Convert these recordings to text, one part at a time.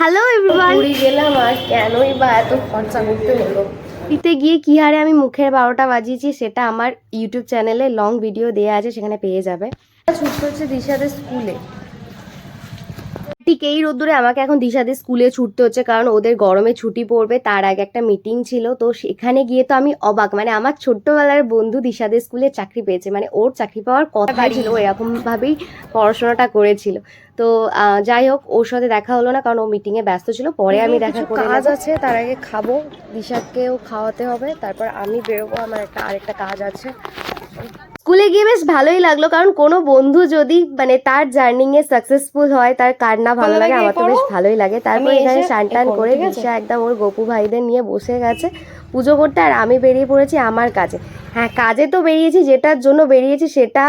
Hello everyone Puri গেলাম আর কেনই বা এত খরচা করতে হলো? পুরীতে গিয়ে কি হারে আমি মুখের বারোটা বাজিয়েছি সেটা আমার ইউটিউব চ্যানেলে লং ভিডিও দেওয়া আছে সেখানে পেয়ে যাবে। ছুটতে হচ্ছে দিশাদের স্কুলে ঠিক এই রোদ্দুরে আমাকে এখন দিশাদের স্কুলে ছুটতে হচ্ছে কারণ ওদের গরমে ছুটি পড়বে তার আগে একটা মিটিং ছিল। তো সেখানে গিয়ে তো আমি অবাক মানে আমার ছোট্টবেলার বন্ধু দিশাদের স্কুলে চাকরি পেয়েছে মানে ওর চাকরি পাওয়ার কথা ছিল ও এরকম ভাবেই পড়াশোনাটা করেছিল। তো যাই হোক ওর সাথে দেখা হলো না কারণ ও মিটিং এ ব্যস্ত ছিল পরে আমি দেখা করে কাজ আছে তার আগে খাব দিশাকেও খাওয়াতে হবে তারপর আমি বেরোবো আমার একটা আরেকটা কাজ আছে। স্কুলে গিয়ে বেশ ভালোই লাগল কারণ কোনো বন্ধু যদি মানে তার জার্নিং এ সাকসেসফুল হয় তার কার না ভালো লাগে আমার তো বেশ ভালোই লাগে। তারপর এখানে টান করে দিশা একদম ওর গপু ভাইদের নিয়ে বসে গেছে। পুজো করতে আর আমি বেরিয়ে পড়েছি আমার কাজে। হ্যাঁ কাজে তো বেরিয়েছি যেটার জন্য বেরিয়েছি সেটা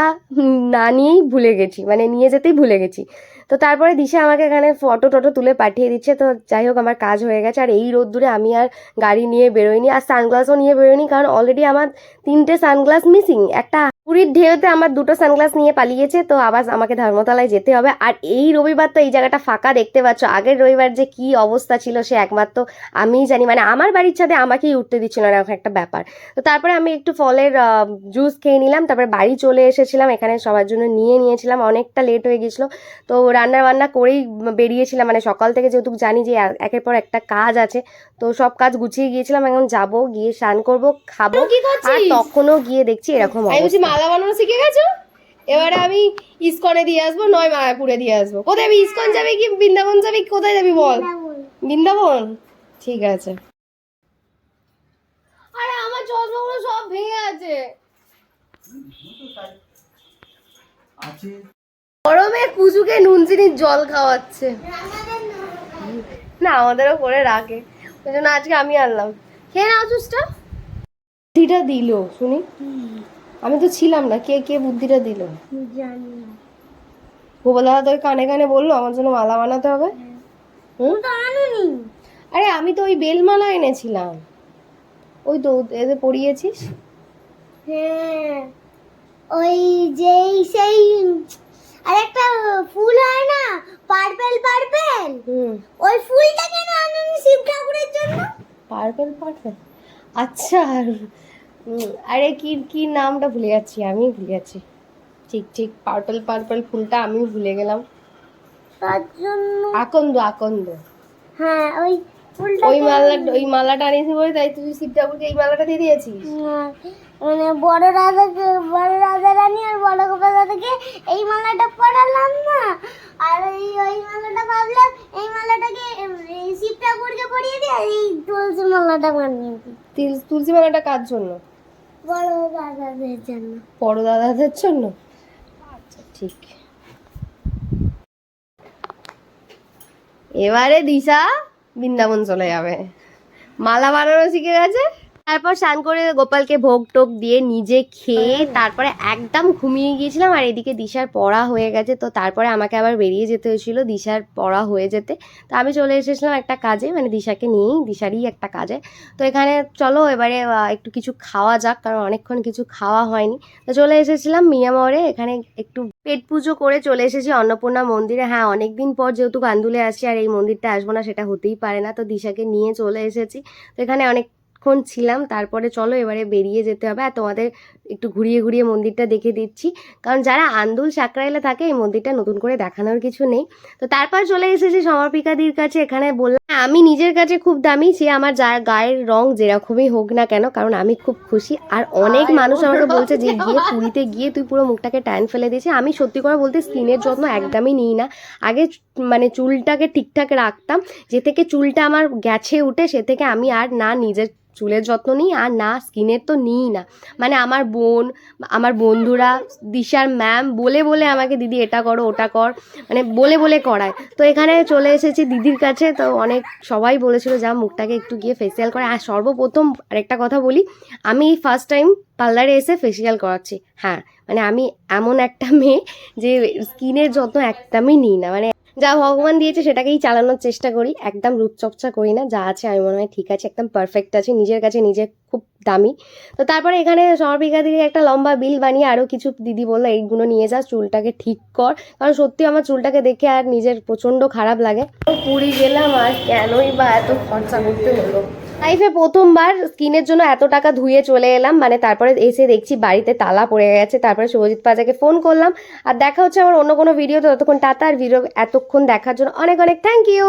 না নিয়েই ভুলে গেছি মানে নিয়ে যেতেই ভুলে গেছি। তো তারপরে দিশা আমাকে এখানে ফটো টটো তুলে পাঠিয়ে দিচ্ছে তো যাই হোক আমার কাজ হয়ে গেছে। আর এই রোদ্দুরে আমি আর গাড়ি নিয়ে বেরোইনি আর সানগ্লাসও নিয়ে বেরোইনি কারণ অলরেডি আমার তিনটে সানগ্লাস মিসিং একটা পুরীর ঢেউতে আমার দুটো সানগ্লাস নিয়ে পালিয়েছে তো আবার আমাকে ধর্মতলায় যেতে হবে। আর এই রবিবার তো এই জায়গাটা ফাঁকা দেখতে পাচ্ছ। আগের রবিবার যে কি অবস্থা ছিল সে একমাত্র আমিই জানি। মানে আমার বাড়ির ছাদে আমাকেই উঠতে দিচ্ছিল না এরকম একটা ব্যাপার। তো তারপরে আমি একটু ফলের জুস খেয়ে নিলাম তারপরে বাড়ি চলে এসেছিলাম। এখানে সবার জন্য নিয়ে নিয়েছিলাম। অনেকটা লেট হয়ে গেছিল। তো রান্না বান্না করেই বেরিয়েছিলাম। মানে সকাল থেকে যেহেতু জানি যে একের পর একটা কাজ আছে তো সব কাজ গুছিয়ে গিয়েছিলাম। এখন যাব গিয়ে স্নান করব খাব আর তখনও গিয়ে দেখছি এরকম অবস্থা। মালা বানানো শিখে গেছো? এবারে আমি ইস্কনে দিয়ে আসব নয় মায়াপুরে দিয়ে আসব। কোথায় যাবি? ইসকন যাবি কি? বৃন্দাবন যাবি? কোথায় যাবি বল? বৃন্দাবন। ঠিক আছে। আরে আমার চশমাগুলো সব ভেঙে আছে গরমে কুচুকে নুন চিনির জল খাওয়াচ্ছে। না আমাদেরও করে রাখে ওই জন্য আজকে আমি আনলাম। খেয়ে নাও জুসটা। দিল শুনি? আমি তো ছিলাম না কে কে বুদ্ধিটা দিল? গোপালদা তোর কানে কানে বলল আমার জন্য মালা বানাতে হবে। হুম? আরে আমি তো ওই বেলমালা এনেছিলাম। ওই তো এদের পড়িয়েছিস হ্যাঁ। ওই যেই সেই আরেকটা ফুল হয় না? Purple purple? ওই ফুলটা কেন আনুনি শিব ঠাকুরের জন্য? Purple purple? আচ্ছা উম, আরে কি কি নামটা ভুলে যাচ্ছি আমি ভুলে যাচ্ছি। ঠিক ঠিক পার্পেল পার্পল ফুলটা আমি ভুলে গেলাম। তার জন্য আকন্দ আকন্দ। হ্যাঁ ওই ফুলটা ওই মালা ওই মালাটা আনিয়েছি বলে তাই তুই শিব ঠাকুরকে এই মালাটা দিয়ে দিয়েছিস? হ্যাঁ, মানে বড় রাজাকে বড় রাজা রানী আর বড় গোপাল দাদাকে এই মালাটা পরালাম না। আর এই ওই মালাটা ভাবলাম এই মালাটাকে এই শিব ঠাকুরকে পরিয়ে দিয়ে এই তুলসী মালাটা বানিয়ে দিই। তিল- তুলসী মালাটা কার জন্য? বড় দাদাদের জন্য? বড় আচ্ছা ঠিক। এবারে দিশা বৃন্দাবন চলে যাবে। মালা বানানো শিখে গেছে? তারপর স্নান করে গোপালকে ভোগ টোক দিয়ে নিজে খেয়ে তারপরে একদম ঘুমিয়ে গিয়েছিলাম আর এদিকে দিশার পড়া হয়ে গেছে। তো তারপরে আমাকে আবার বেরিয়ে যেতে হয়েছিল দিশার পড়া হয়ে যেতে। তো আমি চলে এসেছিলাম একটা কাজে মানে দিশাকে নিয়েই দিশারই একটা কাজে। তো এখানে চলো এবারে একটু কিছু খাওয়া যাক কারণ অনেকক্ষণ কিছু খাওয়া হয়নি। তো চলে এসেছিলাম মিয়ামরে এখানে একটু পেট পুজো করে চলে এসেছি অন্নপূর্ণা মন্দিরে। হ্যাঁ অনেকদিন পর যেহেতু কান্দুলে আসছি আর এই মন্দিরটা আসব না সেটা হতেই পারে না। তো দিশাকে নিয়ে চলে এসেছি। তো এখানে অনেকক্ষণ ছিলাম তারপরে চলো এবারে বেরিয়ে যেতে হবে। আর তোমাদের একটু ঘুরিয়ে ঘুরিয়ে মন্দিরটা দেখে দিচ্ছি। কারণ যারা আন্দুল সাকরাইলে থাকে এই মন্দিরটা নতুন করে দেখানোর কিছু নেই। তো তারপর চলে এসেছি সমর্পিকাদির কাছে এখানে বললাম "হ্যাঁ, আমি নিজের কাছে খুব দামি সে আমার যা গায়ের রং যেরকমই হোক না কেন কারণ আমি খুব খুশি। আর অনেক মানুষ আমাকে বলছে যে গিয়ে পুরীতে গিয়ে তুই পুরো মুখটাকে ট্যান ফেলে দিয়েছিস আমি সত্যি করে বলতে স্কিনের যত্ন একদমই নিই না। আগে মানে চুলটাকে ঠিকঠাক রাখতাম যে থেকে চুলটা আমার গেছে উঠে সে থেকে আমি আর না নিজের চুলের যত্ন নিই আর না, স্কিনের তো নিই না। মানে আমার বোন, আমার বন্ধুরা, দিশার ম্যাম বলে বলে আমাকে, দিদি, এটা করো, ওটা কর। মানে বলে বলে করায়। তো এখানে চলে এসেছি দিদির কাছে। তো অনেক, সবাই বলেছিল, যা, মুখটাকে একটু গিয়ে ফেসিয়াল করে। আর সর্বপ্রথম আরেকটা কথা বলি, আমি ফার্স্ট টাইম পার্লারে এসে ফেসিয়াল করাচ্ছি। হ্যাঁ মানে আমি এমন একটা মেয়ে যে স্কিনের যত্ন একদমই নিই না। মানে যা ভগবান দিয়েছে সেটাকেই চালানোর চেষ্টা করি, একদম রূপচর্চা করি না, যা আছে আমি মনে হয় ঠিক আছে, একদম পারফেক্ট আছে, নিজের কাছে নিজে খুব দামি। তো তারপরে এখানে সমর্পিকা দিকে একটা লম্বা বিল বানিয়ে আরও কিছু দিদি বলল, এইগুলো নিয়ে যা, চুলটাকে ঠিক কর। কারণ সত্যি আমার চুলটাকে দেখে আর নিজের প্রচণ্ড খারাপ লাগে। পুরী গেলাম, আর কেনই বা এত খরচা করতে হলো? লাইফে প্রথমবার স্কিনের জন্য এত টাকা ধুয়ে চলে এলাম মানে তারপরে এসে দেখছি বাড়িতে তালা পড়ে গেছে, তারপরে শুভজিৎ পাজাকে ফোন করলাম। আর দেখা হচ্ছে আমার অন্য কোনো ভিডিওতে ততক্ষণ টাটা, আর ভিডিও এতক্ষণ দেখার জন্য অনেক অনেক থ্যাংক ইউ